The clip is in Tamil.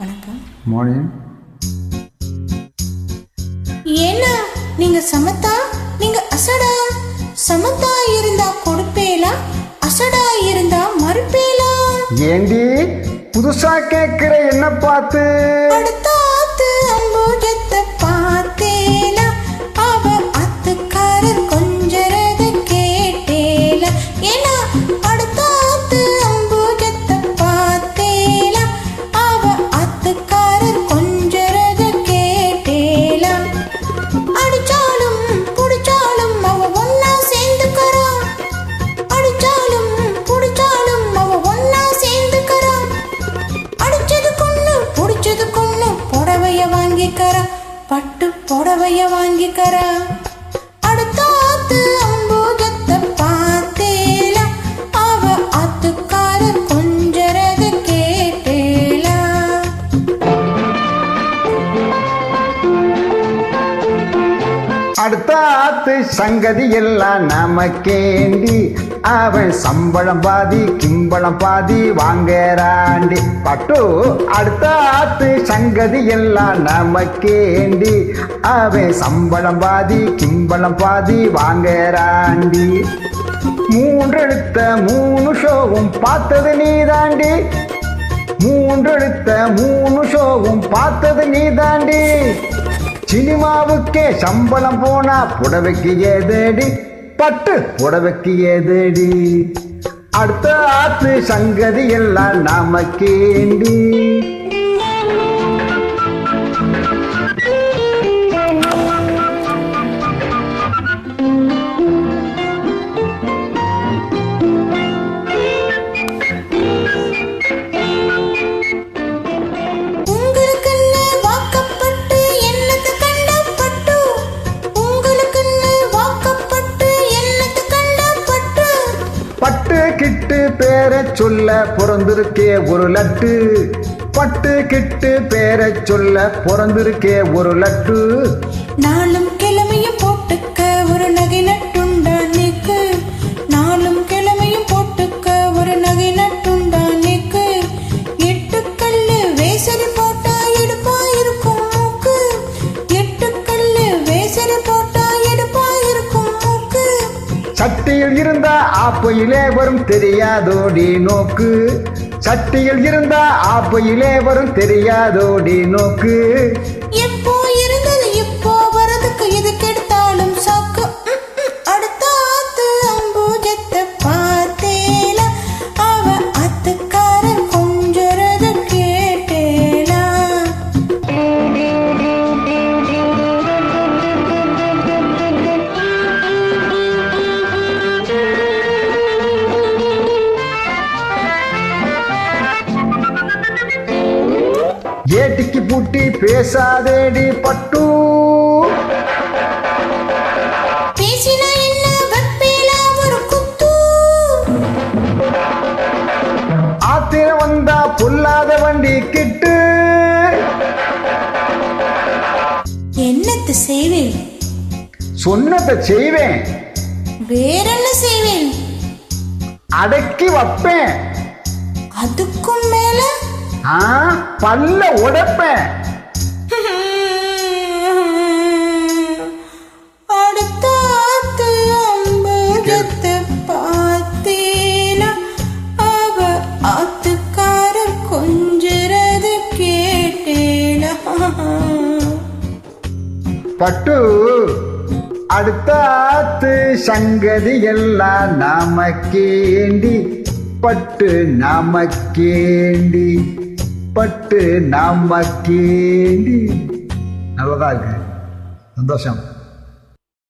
வணக்கம். மார்னிங் ஏன்னா நீங்க சமத்தா நீங்க அசடா. சமத்தா இருந்தா கொடுப்பேலா அசடா இருந்தா மறுப்பேலா. ஏண்டி புதுசா கேக்குற என்ன பார்த்து? அடுத்த புடவைய வாங்கிக்கறா. அடுத்த ஆத்து சங்கதி எல்லாம் நமக்கேண்டி. அவன் சம்பளம் பாதி கிம்பளம் பாதி வாங்கறாண்டி. பட்டு அடுத்த ஆத்து சங்கதி எல்லாம் நமக்கேண்டி. அவன் சம்பளம் பாதி கிம்பளம் பாதி வாங்கறாண்டி. மூன்றெடுத்த மூணு ஷோவும் பார்த்தது நீதாண்டி. மூன்றெடுத்த மூணு ஷோவும் பார்த்தது நீதாண்டி. சினிமாவுக்கே சம்பளம் போனா புடவைக்கு ஏதேடி? பட்டு புடவைக்கு ஏதேடி? அடுத்த ஆத்து சங்கதி எல்லாம் நாம கேண்டி. கிட்டு பேரை சொல்ல பிறந்திருக்கே ஒரு லட்டு. பட்டு கிட்டு பேரை சொல்ல பிறந்திருக்கே ஒரு லட்டு. நாளும் கிழமையும் போட்டுக்க ஒரு நகை ஆப்பையிலே வரும் தெரியாதோடி நோக்கு. சட்டியில் இருந்தா ஆப்பையிலே வரும் தெரியாதோடி நோக்கு. ஏட்டிக்கு பூட்டி பேசாதேடி பட்டு. என்ன? ஆத்திரம் வந்தா பொல்லாத வண்டி கிட்டு. என்னத்து செய்வேன்? சொன்னதை செய்வேன். வேறென்ன செய்வேன்? அடக்கி வைப்பேன். அதுக்கும் மேல பல்ல கேட்டேனா. பட்டு அடுத்த ஆத்து சங்கதி எல்லாம் நமக்கேண்டி பட்டு நமக்கேண்டி. பட்டு நமக்கேண்டி நல்லதா இருக்கு. சந்தோஷம்.